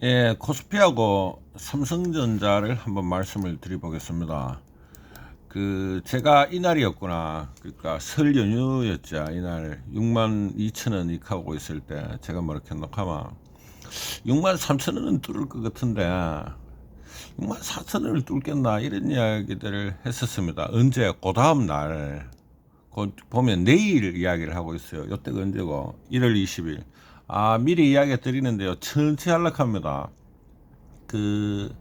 예, 코스피하고 삼성전자를 한번 말씀을 드려보겠습니다. 그 제가 이날이었구나. 그러니까 설 연휴였죠. 이날 6만 2천 원 이카고 있을 때 제가 뭐렇게 녹하면 6만 3천 원은 뚫을 것 같은데 6만 4천 원을 뚫겠나 이런 이야기들을 했었습니다. 언제? 그 다음 날. 그 보면 내일 이야기를 하고 있어요. 이때가 언제고? 1월 20일. 아, 미리 이야기 드리는데요. 천천히 연락합니다. 그,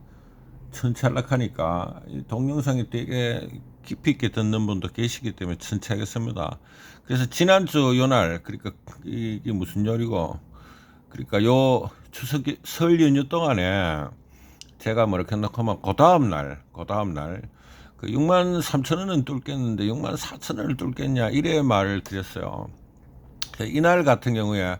천천히 연락하니까 이 동영상이 되게 깊이 있게 듣는 분도 계시기 때문에 천천히 하겠습니다. 그래서 지난주 요날, 그러니까 이게 무슨 요리고, 그러니까 요 추석, 설 연휴 동안에 제가 뭐 이렇게 놓고만 그 다음 날, 그 다음 날, 그 6만 3천 원은 뚫겠는데 6만 4천 원을 뚫겠냐 이래 말을 드렸어요. 이날 같은 경우에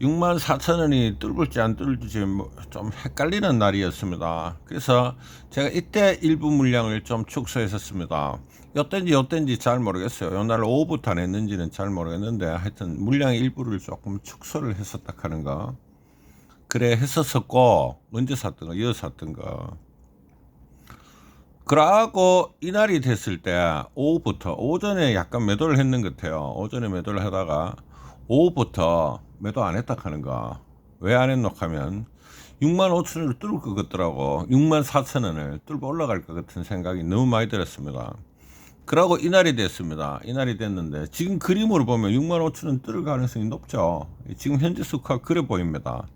6만 4천 원이 뚫을지 안 뚫을지 뭐좀 헷갈리는 날이었습니다. 그래서 제가 이때 일부 물량을 좀 축소했었습니다. 요땐지 요땐지 잘 모르겠어요. 요날 오후부터 안 했는지는 잘 모르겠는데 하여튼 물량의 일부를 조금 축소를 했었다 하는 거. 그래 했었었고 언제 샀던가 이어 샀던가 그러고 이날이 됐을 때 오후부터 오전에 약간 매도를 했는 것 같아요. 오전에 매도를 하다가 오후부터 매도 안 했다 하는 거. 왜안 했노 하면 6만 5천 원을 뚫을 것 같더라고. 6만 4천 원을 뚫고 올라갈 것 같은 생각이 너무 많이 들었습니다. 그러고 이날이 됐습니다. 이날이 됐는데 지금 그림으로 보면 6만 5천 원 뚫을 가능성이 높죠. 지금 현재 수가 그래 보입니다.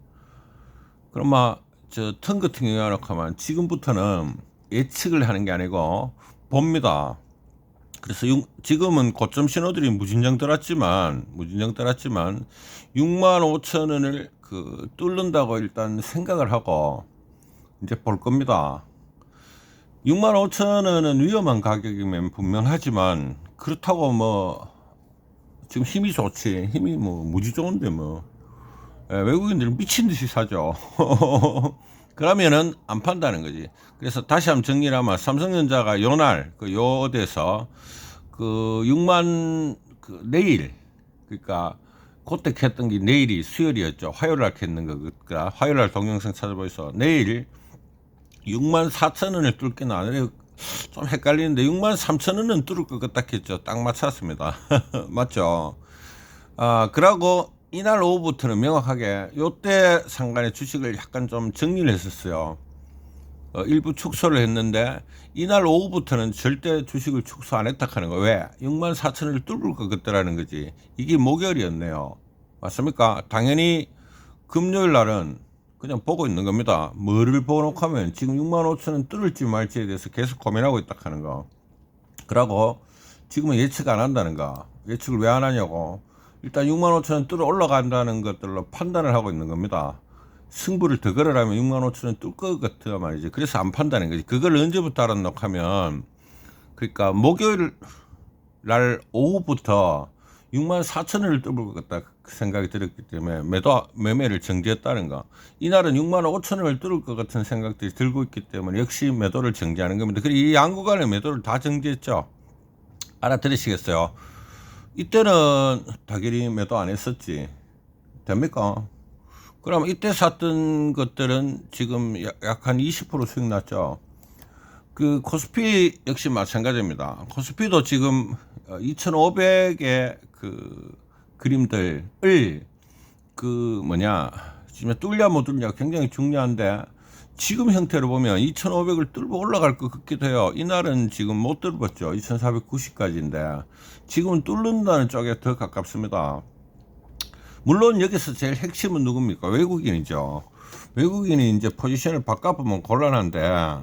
그러면 저턴 같은 경우에 하면 지금부터는 예측을 하는 게 아니고 봅니다. 그래서 육- 지금은 고점 신호들이 무진장 들었지만 무진장 들었지만 6만 5천 원을 그 뚫는다고 일단 생각을 하고 이제 볼 겁니다. 6만 5천 원은 위험한 가격이면 분명하지만 그렇다고 뭐 지금 힘이 좋지 힘이 뭐 무지 좋은데 뭐 예, 외국인들은 미친 듯이 사죠. 그러면은 안 판다는 거지. 그래서 다시 한번 정리를 하면 삼성전자가 요날 그 요대에서 그 6만 그 내일 그러니까 그때 했던 게 내일이 수요일이었죠. 화요일 날 했는 거니까 화요일 날 동영상 찾아보셔서 내일 6만 4천 원을 뚫기는 안 해요. 좀 헷갈리는데 6만 3천 원은 뚫을 것 같다 했죠. 딱 맞췄습니다. 맞죠? 아, 그러고 이날 오후부터는 명확하게 요때 상간의 주식을 약간 좀 정리를 했었어요. 어, 일부 축소를 했는데 이날 오후부터는 절대 주식을 축소 안 했다 하는 거. 왜? 6만 4천을 뚫을 것 같다라는 거지. 이게 목요일이었네요. 맞습니까? 당연히 금요일 날은 그냥 보고 있는 겁니다. 뭐를 보고 놓고 하면 지금 6만 5천은 뚫을지 말지에 대해서 계속 고민하고 있다 하는 거. 그러고 지금은 예측 안 한다는 거. 예측을 왜 안 하냐고. 일단 6만 5천 원 뚫어 올라간다는 것들로 판단을 하고 있는 겁니다. 승부를 더 걸으라면 6만 5천 원 뚫을 것 같아 말이지. 그래서 안 판다는 거지. 그걸 언제부터 알아놓고 하면 그러니까 목요일 날 오후부터 6만 4천 원을 뚫을 것 같다 그 생각이 들었기 때문에 매도 매매를 정지했다는 거. 이날은 6만 5천 원을 뚫을 것 같은 생각들이 들고 있기 때문에 역시 매도를 정지하는 겁니다. 그리고 이 양구간의 매도를 다 정지했죠. 알아들으시겠어요? 이때는 당연히 매도 안 했었지. 됩니까? 그럼 이때 샀던 것들은 지금 약 한 20% 수익 났죠. 그 코스피 역시 마찬가지입니다. 코스피도 지금 2,500의 그 그림들을 그 뭐냐 지금 뚫냐 못 뚫냐 굉장히 중요한데 지금 형태로 보면 2,500을 뚫고 올라갈 것 같기도 해요. 이날은 지금 못 뚫었죠. 2,490까지인데 지금은 뚫는다는 쪽에 더 가깝습니다. 물론 여기서 제일 핵심은 누굽니까? 외국인이죠. 외국인이 이제 포지션을 바꿔보면 곤란한데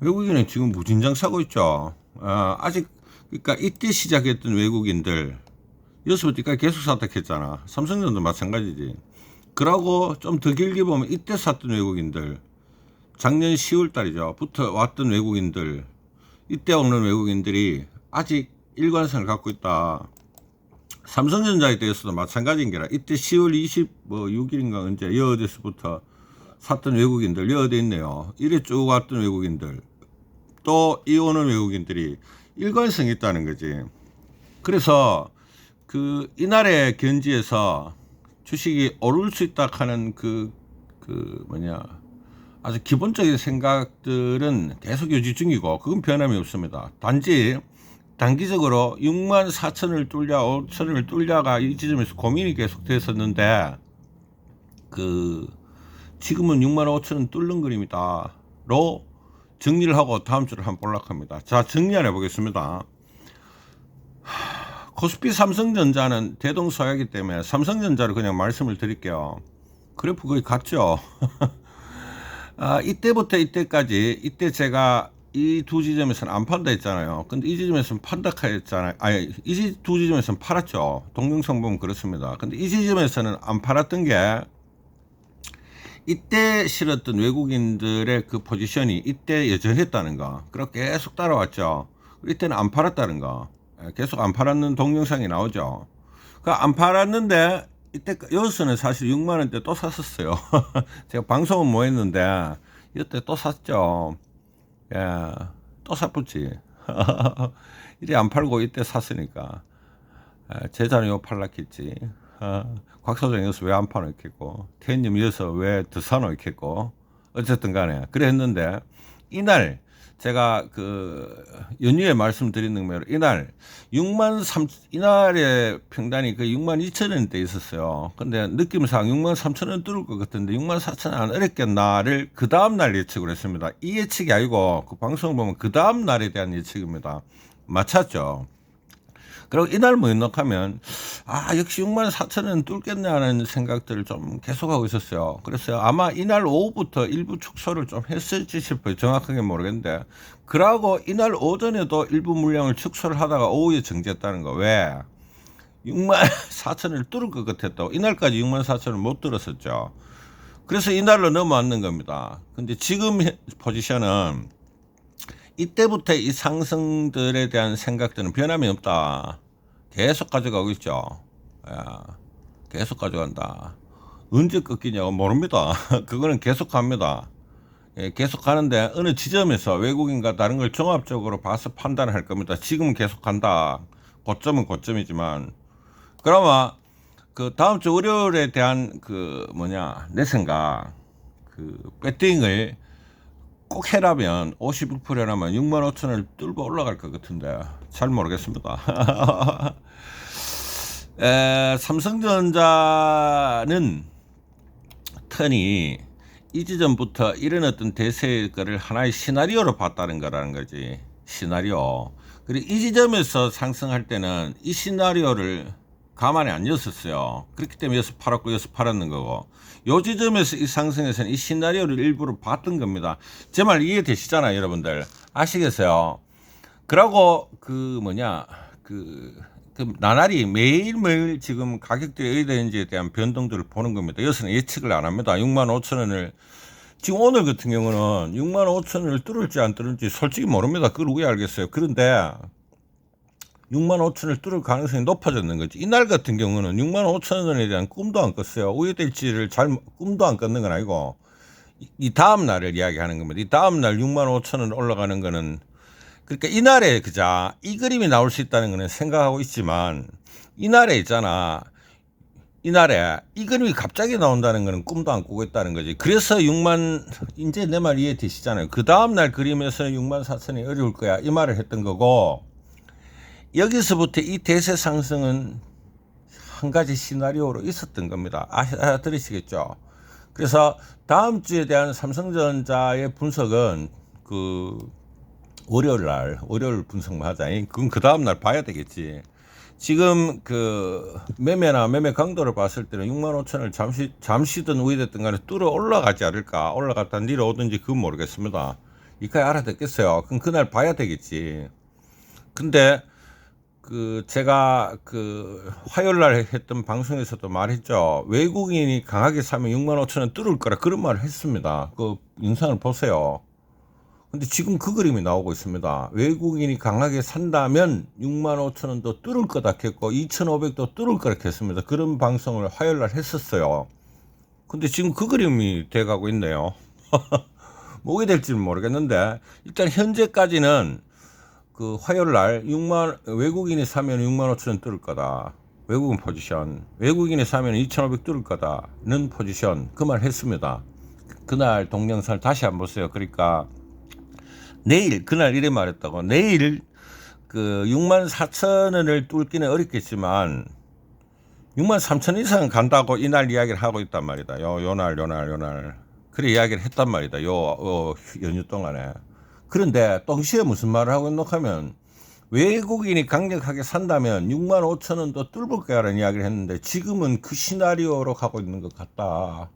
외국인은 지금 무진장 사고 있죠. 아, 아직 그러니까 이때 시작했던 외국인들 여기서부터 계속 샀다 했잖아. 삼성전도 마찬가지지. 그러고 좀 더 길게 보면 이때 샀던 외국인들 작년 10월 달이죠. 부터 왔던 외국인들 이때 오는 외국인들이 아직 일관성을 갖고 있다. 삼성전자에 대해서도 마찬가지인 게라 이때 10월 26일인가 언제 여어디서부터 샀던 외국인들 여어디 있네요. 이래 쭉 왔던 외국인들 또 이 오는 외국인들이 일관성이 있다는 거지. 그래서 그 이날의 견지에서 주식이 오를 수 있다 하는 그 그 뭐냐 아주 기본적인 생각들은 계속 유지 중이고 그건 변함이 없습니다. 단지 단기적으로 6만 4천을 뚫려 5천을 뚫려가 이 지점에서 고민이 계속 됐었는데 그 지금은 6만 5천은 뚫는 그림이다로 정리를 하고 다음 주를 한번 볼락합니다. 자 정리해 보겠습니다. 코스피 삼성전자는 대동소이기 때문에 삼성전자를 그냥 말씀을 드릴게요. 그래프 거의 같죠. 아, 이때부터 이때까지 이때 제가 이 두 지점에서는 안 판다 했잖아요. 근데 이 지점에서는 판다 했잖아요. 아니 이 두 지점에서는 팔았죠. 동영상 보면 그렇습니다. 근데 이 지점에서는 안 팔았던 게 이때 실었던 외국인들의 그 포지션이 이때 여전했다는 거. 그렇게 계속 따라왔죠. 이때는 안 팔았다는 거. 예, 계속 안 팔았는 동영상이 나오죠. 그 안 팔았는데 이때 여기서는 사실 6만 원대 또 샀었어요. 제가 방송은 뭐 했는데 이때 또 샀죠. 예, 또 샀붙지. 이리 안 팔고 이때 샀으니까 예, 제자는 요 팔랐겠지. 어, 곽 소장 여기서 왜 안 파노 있겠고 태님 여기서 왜 더 사노 있겠고 어쨌든 간에 그래 했는데 이날 제가 그 연휴에 말씀드리는 대로 이날 6만 3 이날의 평단이 그 6만 2천 원대 있었어요. 근데 느낌상 6만 3천 원 뚫을 것 같은데 6만 4천 원 안 어렵겠나를 그 다음 날 예측을 했습니다. 이 예측이 아니고 그 방송 보면 그 다음 날에 대한 예측입니다. 맞췄죠. 그리고 이날 뭐 연락하면 아 역시 6만 4천 원 뚫겠네 하는 생각들을 좀 계속하고 있었어요. 그래서 아마 이날 오후부터 일부 축소를 좀 했을지 싶어요. 정확하게 모르겠는데 그러고 이날 오전에도 일부 물량을 축소를 하다가 오후에 정지했다는 거 왜? 6만 4천을 뚫을 것 같았다고 이날까지 6만 4천을 못 뚫었었죠. 그래서 이날로 넘어왔는 겁니다. 근데 지금 포지션은 이때부터 이 상승들에 대한 생각들은 변함이 없다. 계속 가져가고 있죠. 야, 계속 가져간다. 언제 꺾이냐고 모릅니다. 그거는 계속 갑니다. 예, 계속 가는데 어느 지점에서 외국인과 다른 걸 종합적으로 봐서 판단할 겁니다. 지금 계속 간다. 고점은 고점이지만 그러면 그 다음 주 월요일에 대한 그 뭐냐 내 생각 그 배팅을 꼭 해라면 56%라면 6만 5천을 뚫고 올라갈 것 같은데 잘 모르겠습니다. 에, 삼성전자는 턴이 이 지점부터 이런 어떤 대세의 거를 하나의 시나리오로 봤다는 거라는 거지. 시나리오. 그리고 이 지점에서 상승할 때는 이 시나리오를 가만히 안 였었어요. 그렇기 때문에 여기서 팔았고 여기서 팔았는 거고. 요 지점에서 이 상승에서는 이 시나리오를 일부러 봤던 겁니다. 제 말 이해되시잖아요, 여러분들. 아시겠어요? 그러고 그 뭐냐 그, 그 나날이 매일매일 지금 가격들이 어디 되는지에 대한 변동들을 보는 겁니다. 여기서는 예측을 안 합니다. 6만 5천 원을 지금 오늘 같은 경우는 6만 5천 원을 뚫을지 안 뚫을지 솔직히 모릅니다. 그걸 왜 알겠어요? 그런데 6만 5천을 뚫을 가능성이 높아졌는 거지. 이날 같은 경우는 6만 5천 원에 대한 꿈도 안 꿨어요. 우회될지를 잘 꿈도 안 꿨는 건 아니고 이, 이 다음 날을 이야기하는 겁니다. 이 다음 날 6만 5천 원 올라가는 거는 그러니까 이날에 그자 이 그림이 나올 수 있다는 거는 생각하고 있지만 이날에 있잖아. 이날에 이 그림이 갑자기 나온다는 거는 꿈도 안 꾸고 있다는 거지. 그래서 6만 이제 내 말 이해 되시잖아요. 그 다음 날 그림에서는 6만 4천이 어려울 거야. 이 말을 했던 거고 여기서부터 이 대세 상승은 한 가지 시나리오로 있었던 겁니다. 알아들으시겠죠? 그래서 다음 주에 대한 삼성전자의 분석은 그 월요일 날, 월요일 분석만 하자. 그건 그 다음 날 봐야 되겠지. 지금 그 매매나 매매 강도를 봤을 때는 6만 5천을 잠시 잠시든 우회됐든 간에 뚫어 올라가지 않을까 올라갔다 내려오든지 그건 모르겠습니다. 이까지 알아듣겠어요. 그럼 그날 봐야 되겠지. 근데 그 제가 그 화요일 날 했던 방송에서도 말했죠. 외국인이 강하게 사면 6만 5천 원 뚫을 거라 그런 말을 했습니다. 그 영상을 보세요. 근데 지금 그 그림이 나오고 있습니다. 외국인이 강하게 산다면 6만 5천 원도 뚫을 거다 했고 2,500도 뚫을 거라 했습니다. 그런 방송을 화요일 날 했었어요. 근데 지금 그 그림이 돼가고 있네요. 뭐게 될지는 모르겠는데 일단 현재까지는 그 화요일 날 6만 외국인이 사면 6만 5천 원 뚫을 거다. 외국인 포지션. 외국인이 사면 2,500 뚫을 거다는 포지션. 그 말 했습니다. 그날 동영상을 다시 한번 보세요. 그러니까 내일 그날 이래 말했다고 내일 그 6만 4천 원을 뚫기는 어렵겠지만 6만 3천 이상 간다고 이날 이야기를 하고 있단 말이다. 요 요 날 요 날 요 날 그래 이야기를 했단 말이다. 요, 요 연휴 동안에 그런데 동시에 무슨 말을 하고 있노 하면 외국인이 강력하게 산다면 6만 5천 원도 뚫을 거야라는 이야기를 했는데 지금은 그 시나리오로 가고 있는 것 같다.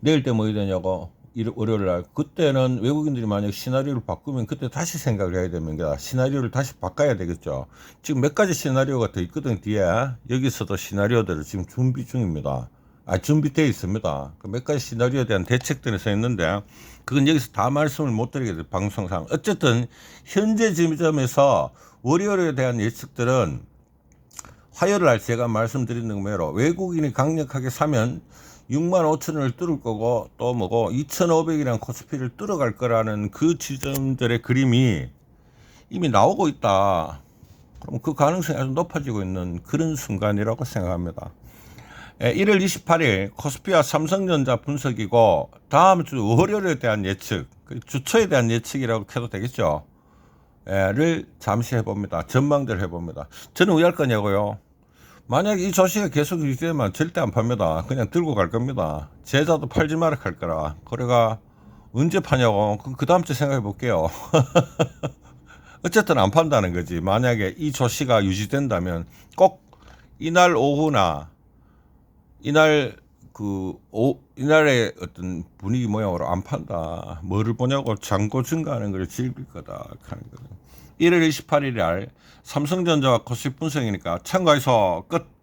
내일 때뭐 해야 되냐고 일- 월요일 날. 그때는 외국인들이 만약 시나리오를 바꾸면 그때 다시 생각을 해야 거야 시나리오를 다시 바꿔야 되겠죠. 지금 몇 가지 시나리오가 더 있거든 뒤에. 여기서도 시나리오들을 지금 준비 중입니다 아 준비되어 있습니다 그 몇 가지 시나리오에 대한 대책들이 써 있는데 그건 여기서 다 말씀을 못돼 방송상 어쨌든 현재 지점에서 월요일에 대한 예측들은 화요일 날 제가 말씀드리는 대로 외국인이 강력하게 사면 6만 5천 원을 뚫을 거고 또 뭐고 2,500이라는 코스피를 뚫어갈 거라는 그 지점들의 그림이 이미 나오고 있다. 그럼 그 가능성이 아주 높아지고 있는 그런 순간이라고 생각합니다. 예, 1월 28일 코스피와 삼성전자 분석이고 다음 주 월요일에 대한 예측, 그 주초에 대한 예측이라고 해도 되겠죠. 예, 를 잠시 해봅니다. 전망대를 해봅니다. 저는 왜 할 거냐고요. 만약 이 조시가 계속 유지되면 절대 안 팝니다. 그냥 들고 갈 겁니다. 제자도 팔지 마라 할 거라. 그래가 언제 파냐고 그 다음 주 생각해 볼게요. 어쨌든 안 판다는 거지. 만약에 이 조시가 유지된다면 꼭 이날 오후나 이날 그 오, 이날의 어떤 분위기 모양으로 안 판다. 뭐를 보냐고 잔고 증가하는 걸 즐길 거다 하는 거죠. 1월 28일 날 삼성전자와 코스피 분석이니까 참가해서 끝.